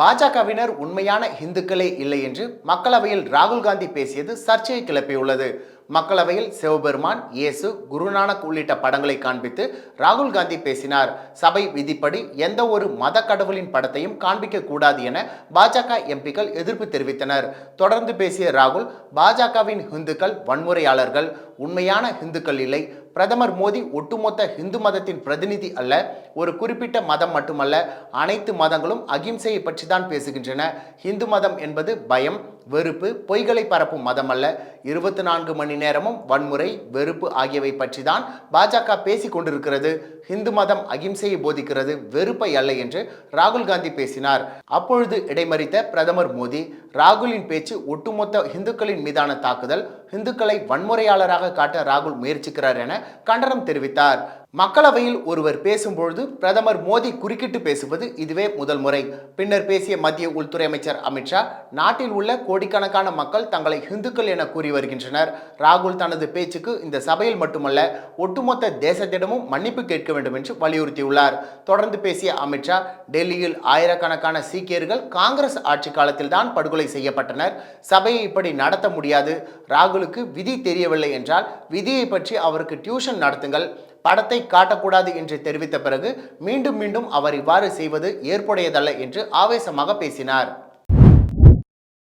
பாஜகவினர் உண்மையான இந்துக்களே இல்லை என்று மக்களவையில் ராகுல் காந்தி பேசியது சர்ச்சையை கிளப்பியுள்ளது. மக்களவையில் சிவபெருமான் இயேசு குருநானக் உள்ளிட்ட படங்களை காண்பித்து ராகுல் காந்தி பேசினார். சபை விதிப்படி எந்த ஒரு மத கடவுளின் படத்தையும் காண்பிக்க கூடாது என பாஜக எம்பிக்கள் எதிர்ப்பு தெரிவித்தனர். தொடர்ந்து பேசிய ராகுல் பாஜகவின் ஹிந்துக்கள் வன்முறையாளர்கள் உண்மையான ஹிந்துக்கள் இல்லை. பிரதமர் மோடி ஒட்டுமொத்த இந்து மதத்தின் பிரதிநிதி அல்ல. ஒரு குறிப்பிட்ட மதம் மட்டுமல்ல அனைத்து மதங்களும் அகிம்சையை பற்றி தான் பேசுகின்றன. இந்து மதம் என்பது பயம் வெறுப்பு பொய்களை பரப்பும் மதம் அல்ல இருபத்தி நான்கு மணி நேரமும் வன்முறை வெறுப்பு ஆகியவை பற்றி தான் பாஜக பேசிக் கொண்டிருக்கிறது. இந்து மதம் அகிம்சையை போதிக்கிறது வெறுப்பை அல்ல என்று ராகுல் காந்தி பேசினார். அப்பொழுது இடைமறித்த பிரதமர் மோடி ராகுலின் பேச்சு ஒட்டுமொத்த இந்துக்களின் மீதான தாக்குதல் இந்துக்களை வன்முறையாளராக காட்ட ராகுல் முயற்சிக்கிறார் என கண்டனம் தெரிவித்தார். மக்களவையில் ஒருவர் பேசும்பொழுது பிரதமர் மோடி குறுக்கிட்டு பேசுவது இதுவே முதல் முறை. பின்னர் பேசிய மத்திய உள்துறை அமைச்சர் அமித்ஷா நாட்டில் உள்ள கோடிக்கணக்கான மக்கள் தங்களை இந்துக்கள் என கூறி வருகின்றனர். ராகுல் தனது பேச்சுக்கு இந்த சபையில் மட்டுமல்ல ஒட்டுமொத்த தேசத்திடமும் மன்னிப்பு கேட்க வேண்டும் என்று வலியுறுத்தியுள்ளார். தொடர்ந்து பேசிய அமித்ஷா டெல்லியில் ஆயிரக்கணக்கான சீக்கியர்கள் காங்கிரஸ் ஆட்சி காலத்தில் தான் படுகொலை செய்யப்பட்டனர். சபையை இப்படி நடத்த முடியாது. ராகுல் ராகுலுக்கு விதி தெரியவில்லை என்றால் விதியை பற்றி அவருக்கு டியூஷன் நடத்துங்கள் படத்தை காட்டக்கூடாது என்று தெரிவித்த பிறகு மீண்டும் மீண்டும் அவர் இவ்வாறு செய்வது ஏற்புடையதல்ல என்று ஆவேசமாக பேசினார்.